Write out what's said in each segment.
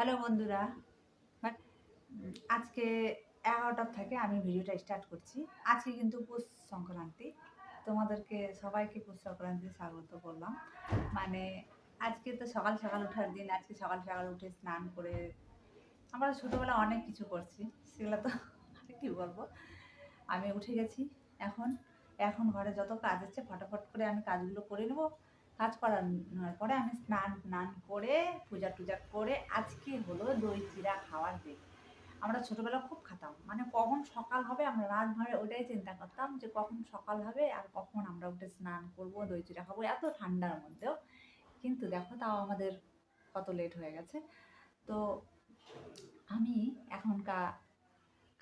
Hello বন্ধুরা। আজকে এগারোটার থেকে আমি ভিডিওটা স্টার্ট করছি। আজকে কিন্তু পৌষ সংক্রান্তি। তোমাদেরকে সবাইকে পৌষ সংক্রান্তি স্বাগত করলাম। মানে আজকে তো সকাল সকাল ওঠার দিন, আজকে সকাল সকাল উঠে স্নান করে আমরা ছোটোবেলা অনেক কিছু করছি, সেগুলো তো কী বলব। আমি উঠে গেছি, এখন এখন ঘরে যত কাজ আছে, ফটাফট করে আমি কাজগুলো করে নেব। কাজ করার পরে আমি স্নান স্নান করে, পূজা টুজা করে আজকে হলো দই চিরা খাওয়ার দিন আমরা ছোটোবেলা খুব খেতাম। মানে কখন সকাল হবে আমরা রাত ভরে ওটাই চিন্তা করতাম যে কখন সকাল হবে আর কখন আমরা উঠে স্নান করব, দই চিরা খাব, এত ঠান্ডার মধ্যেও। কিন্তু দেখো তাও আমাদের কত লেট হয়ে গেছে। তো আমি এখন কা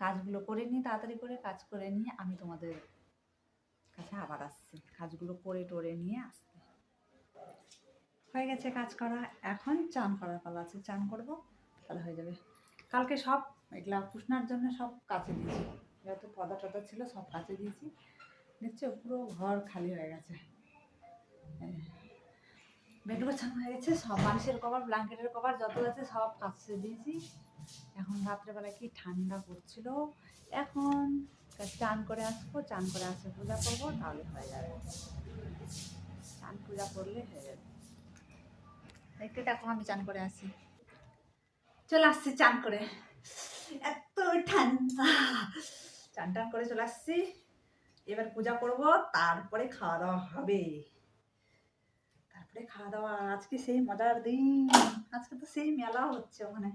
কাজগুলো করে নিই, তাড়াতাড়ি করে কাজ করে নিয়ে আমি তোমাদের কাছে আবার আসছি। কাজগুলো করে টোরে নিয়ে আসছি। হয়ে গেছে কাজ করা। এখন চান করার পালা আছে। চান করব, তাহলে হয়ে যাবে। কালকে সব এগুলা পুষনার জন্য সব কাছে দিয়েছি। যত পদা টদা ছিল, সব কাছে দিয়েছি। দেখছ, পুরো ঘর খালি হয়ে গেছে। বেড গোছানো হয়ে গেছে, সব মানুষের কভার, ব্ল্যাঙ্কেটের কভার, যত আছে সব কাছে দিয়েছি। এখন রাত্রেবেলা কি ঠান্ডা পড়ছিল? এখন চান করে আসব, চান করে আসে, পূজা করব, তাহলে হয়ে যাবে। চান, পূজা করলে হয়ে যাবে। একটু দেখো, আমি চান করে আসি। চলে আসছি চান করে। এত ঠান্ডা। চান টান করে চলে আসছি। এবার পূজা করব, তারপরে খাওয়া দাওয়া হবে। তারপরে খাওয়া দাওয়া আজকে সেই মজার দিন। আজকে তো সেই মেলা হচ্ছে ওখানে।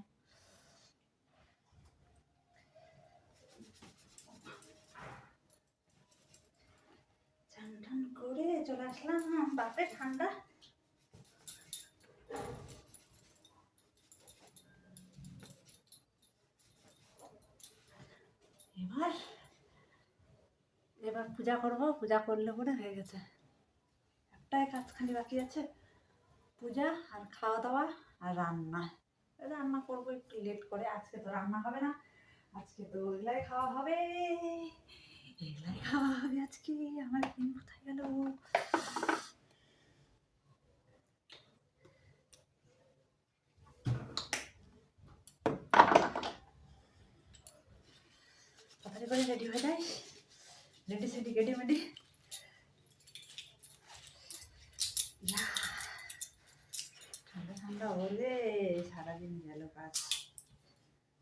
চান টান করে চলে আসলাম। বাপরে, ঠান্ডা। এবার এবার পূজা করব, পূজা করলে পরে হয়ে গেছে। একটাই কাজ খালি বাকি আছে, পূজা আর খাওয়া দাওয়া আর রান্না। রান্না করব একটু লেট করে, আজকে তো রান্না হবে না, আজকে তো এগুলাই খাওয়া হবে। এগুলাই খাওয়া হবে আজকে, আমার কোথায় গেল? তাড়াতাড়ি করে রেডি হয়ে যাই। রেডি সেডি গেডি মেডি ঠান্ডা ঠান্ডা হলে সারাদিন গেল কাজ।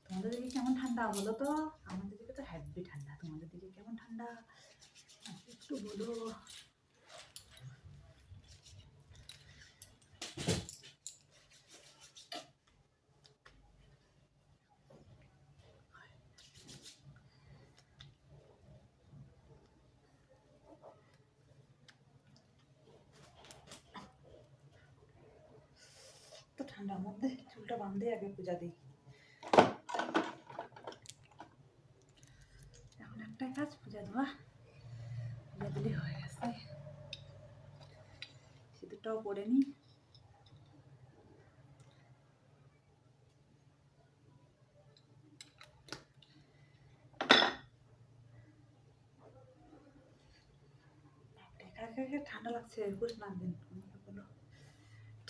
তোমাদের দিকে কেমন ঠান্ডা, বলো তো? আমাদের দিকে তো হ্যাভি ঠান্ডা, তোমাদের দিকে কেমন ঠান্ডা? একটু বলো তো ঠান্ডার মধ্যে চুলটা বাঁধে আগে পূজা দিই। এখন একটাই কাজ, পূজা দেওয়া। পূজা দিলে হয়ে গেছে। সিঁদুরটাও পরে নিই। ঠান্ডা লাগছে না দিন।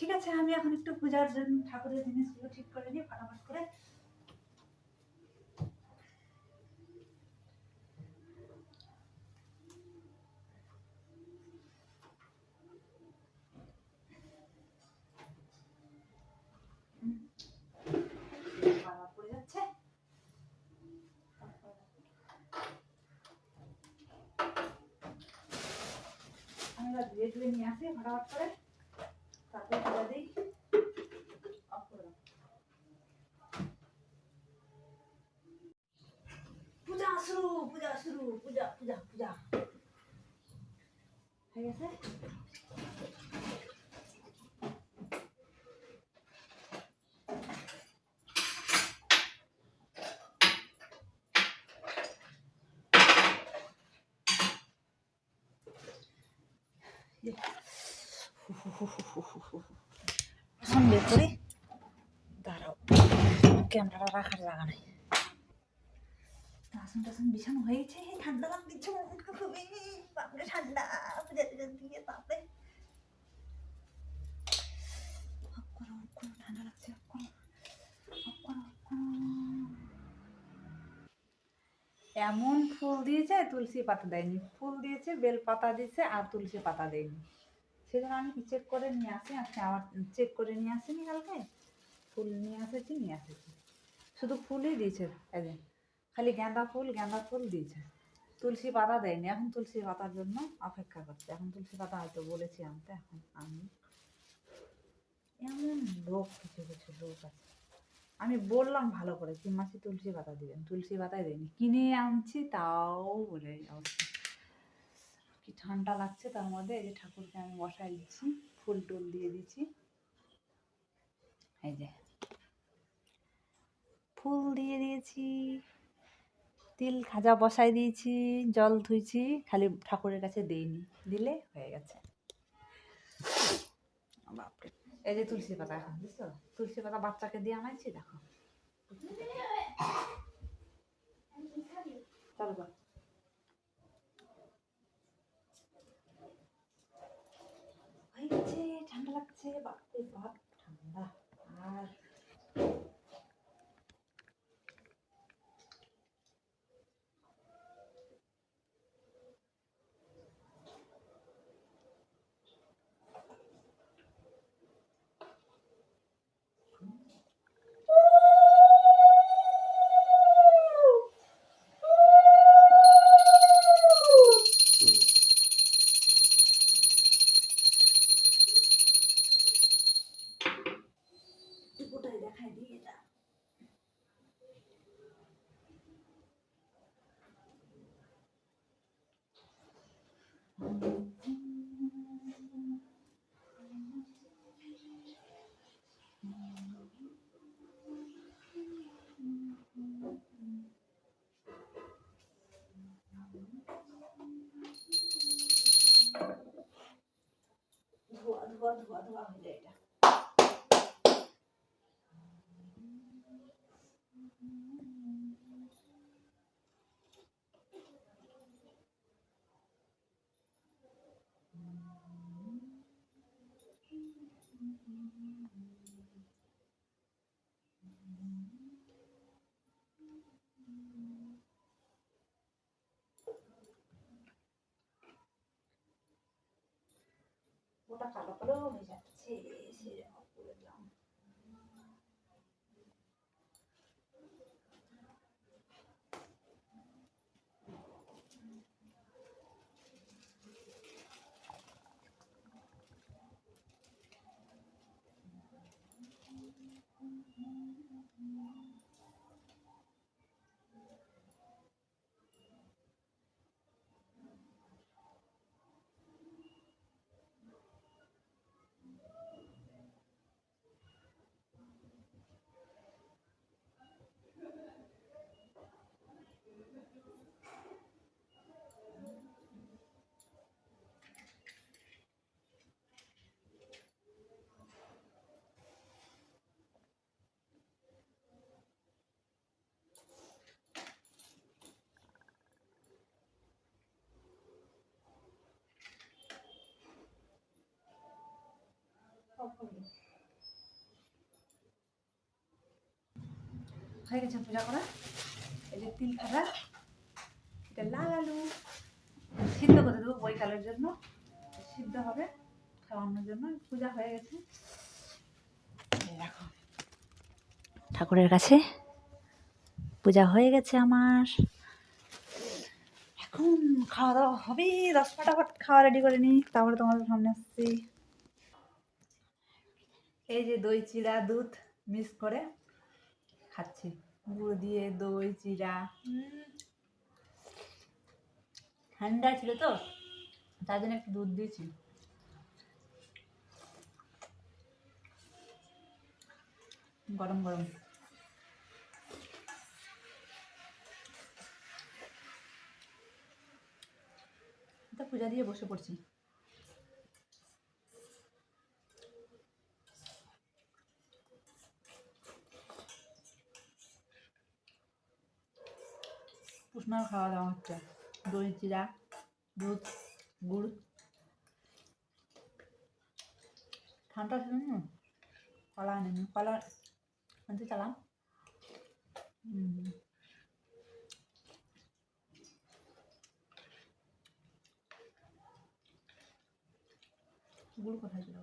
ঠিক আছে, আমি এখন একটু পূজার জন্য, ঠাকুরের জিনিসগুলো ঠিক করে নিই ফটাফট করে হুম। বাবা পড়ে যাচ্ছে আমি এবার ধুয়ে ধুয়ে নিয়ে আসি, ফটাফট করে তারপরে পূজা দিই অফ করে দাও। পূজা শুরু পূজা শুরু পূজা পূজা পূজা হয়ে গেছে। এখন বের করি দাঁড়াও ক্যামেরাটা রাখার জায়গা বাসন টাসন বিছানো হয়ে ঠান্ডা লাগছে খুবই ঠান্ডা দিয়ে বাপরে ঠান্ডা লাগছে এমন ফুল দিয়েছে তুলসী পাতা দেয়নি ফুল দিয়েছে বেল পাতা দিয়েছে আর তুলসী পাতা দেয়নি সেজন্য আমি কি চেক করে নিয়ে আসি আজকে আবার চেক করে নিয়ে আসিনি কালকে ফুল নিয়ে আসেছি নিয়ে আসেছি শুধু ফুলই দিয়েছে একদিন খালি গাঁদা ফুল গাঁদা ফুল দিয়েছে। তুলসী পাতা দেয়নি, এখন তুলসী পাতার জন্য অপেক্ষা করছে। এখন তুলসী পাতা হয়তো বলেছি আনতে, এখন আমি এমন লোক, কিছু কিছু লোক আছে। আমি বললাম ভালো করে কি মাসি তুলসী পাতা দিবেন, তুলসী পাতাই দেয়নি। কিনে আনছি, তাও বলে অবস্থা। কি ঠান্ডা লাগছে তার মধ্যে, এই যে ঠাকুরকে আমি বসাই দিচ্ছি, ফুল টুল দিয়ে দিচ্ছি। এই যে। ফুল দিয়ে দিয়েছি। তিল খাজা বসাই দিয়েছি, জল ধুইছি, খালি ঠাকুরের কাছে দেইনি, দিলে হয়ে গেছে। বাপরে। এই যে তুলসী পাতা এখন, বুঝছ? তুলসী পাতা বাচ্চাকে দিয়ে আনাইছি, দেখো। ঠান্ডা লাগছে, বাপরে বাপ, ঠান্ডা। আর দেখাই দিয়ে এটা ধোয়া ধোয়া ধোয়া ধোয়া হয়ে যায় এটা। ওটা কালো কালো হয়ে যাচ্ছে সেরকম করে দিলাম হয়ে গেছে পূজা করা। এই যে তিল খাবার এটা লাল আলু, সিদ্ধ করে দেবো বৈকালের জন্য। সিদ্ধ হবে খাওয়ানোর জন্য, পূজা হয়ে গেছে। দেখো। ঠাকুরের কাছে পূজা হয়ে গেছে আমার। এখন খাওয়া দাওয়া হবে, দশ ফটাফট খাওয়া রেডি করে নিই, তারপরে তোমাদের সামনে আসছি। এই যে দই চিড়া দুধ মিক্স করে খাচ্ছি। গুঁড়ো দিয়ে দই চিড়া ঠান্ডা ছিল তো, তার জন্য একটু দুধ দিয়েছি। গরম গরম। পূজা দিয়ে বসে পড়ছি। আপনার খাওয়া দাওয়া হচ্ছে। দই চিরা দুধ, গুড়। ঠান্ডা ছিল কলা আনেনি, কলা আনতে চালাম। গুড় কোথায় ছিল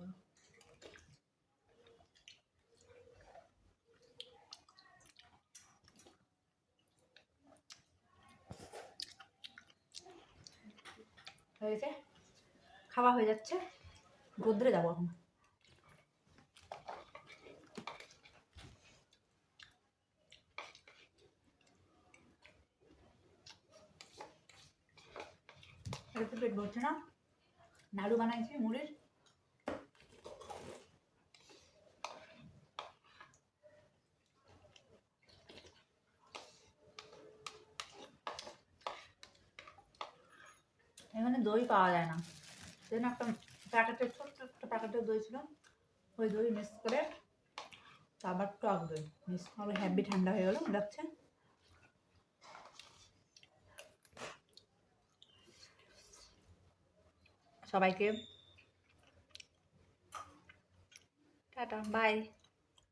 ওর? হয়ে গেছে খাওয়া হয়ে যাচ্ছে। গোদরে যাব এখন পেট ভরছে না। নাড়ু বানাইছি মুড়ির এখানে দই পাওয়া যায় না। সেজন্য একটা প্যাকেটের ছোট্ট একটা প্যাকেটের দই ছিল। ওই দই মিক্স করে আবার টক দই। মিক্স করে হ্যাপি ঠান্ডা হয়ে গেলো লাগছে সবাইকে। Tata bye